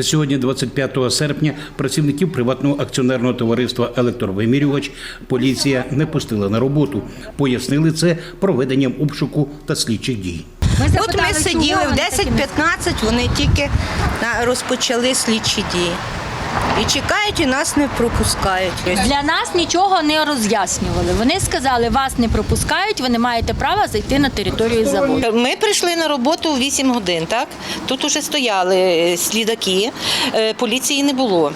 Сьогодні, 25 серпня, працівників приватного акціонерного товариства Електровимірювач поліція не пустила на роботу. Пояснили це проведенням обшуку та слідчих дій. Ми От ми сиділи в вони такими 10-15, вони тільки на- розпочали слідчі дії. І чекають, і нас не пропускають. Для нас нічого не роз'яснювали. Вони сказали, вас не пропускають, ви не маєте права зайти на територію заводу. Ми прийшли на роботу у 8 годин, так? Тут уже стояли е, слідаки, е, поліції не було.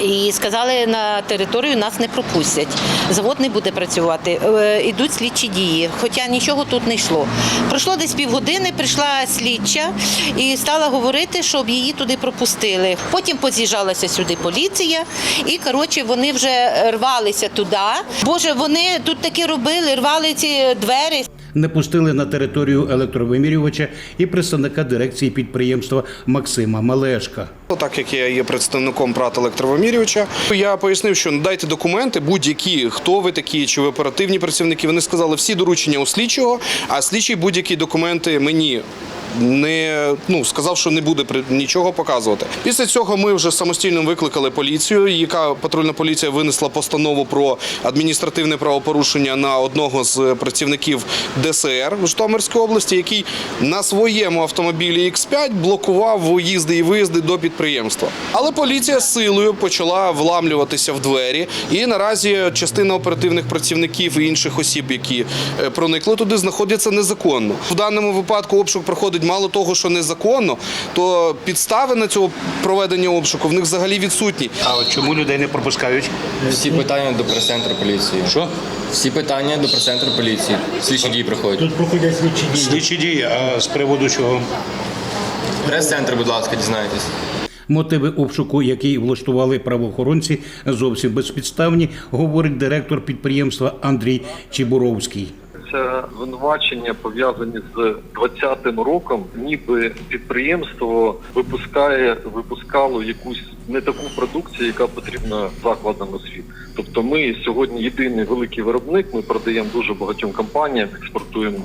І сказали, на територію нас не пропустять. Завод не буде працювати. Е, Ідуть слідчі дії, хоча нічого тут не йшло. Пройшло десь півгодини, прийшла слідча і стала говорити, щоб її туди пропустили. Потім поз'їжджалася сюди поліція, і коротше вони вже рвалися туди. Боже, вони тут таке робили, рвали ці двері. Не пустили на територію електровимірювача і представника дирекції підприємства Максима Малешка. Так як я є представником ПРАТ електровимірювача, я пояснив, що надайте документи будь-які, хто ви такі, чи ви оперативні працівники. Вони сказали всі доручення у слідчого, а слідчий будь-які документи мені. Не ну сказав, що не буде нічого показувати. Після цього ми вже самостійно викликали поліцію, яка патрульна поліція винесла постанову про адміністративне правопорушення на одного з працівників ДСР в Житомирській області, який на своєму автомобілі X5 блокував виїзди і виїзди до підприємства. Але поліція силою почала вламлюватися в двері, і наразі частина оперативних працівників і інших осіб, які е, проникли туди, знаходяться незаконно. В даному випадку обшук проходить мало того, що незаконно, то підстави на цього проведення обшуку в них взагалі відсутні. А от чому людей не пропускають? Всі питання до прес-центру поліції. Що? Всі питання до прес-центру поліції. Слідчі дії проходять. Тут проходять слідчі дії. Слідчі дії, а з приводу чого? Прес-центр, будь ласка, дізнайтесь. Мотиви обшуку, який влаштували правоохоронці, зовсім безпідставні, говорить директор підприємства Андрій Чібуровський. Це звинувачення пов'язані з 20-м роком, ніби підприємство випускає випускало якусь не таку продукцію, яка потрібна закладам освіти. Тобто, ми сьогодні єдиний великий виробник. Ми продаємо дуже багатьом компаніям, експортуємо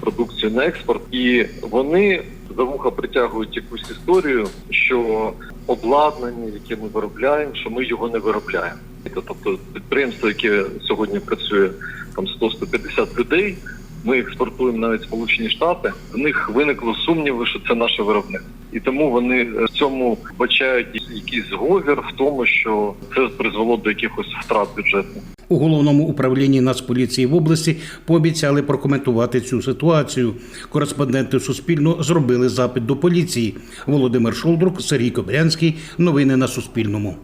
продукцію на експорт, і вони за вуха притягують якусь історію, що обладнання, яке ми виробляємо, що ми його не виробляємо. Тобто підприємство, яке сьогодні працює там 100-150 людей. Ми експортуємо навіть Сполучені Штати. В них виникло сумніви, що це наше виробництво. І тому вони в цьому бачають якийсь зговір в тому, що це призвело до якихось втрат бюджетних. У головному управлінні Нацполіції в області пообіцяли прокоментувати цю ситуацію. Кореспонденти Суспільно зробили запит до поліції. Володимир Шолдрук, Сергій Кобрянський. Новини на Суспільному.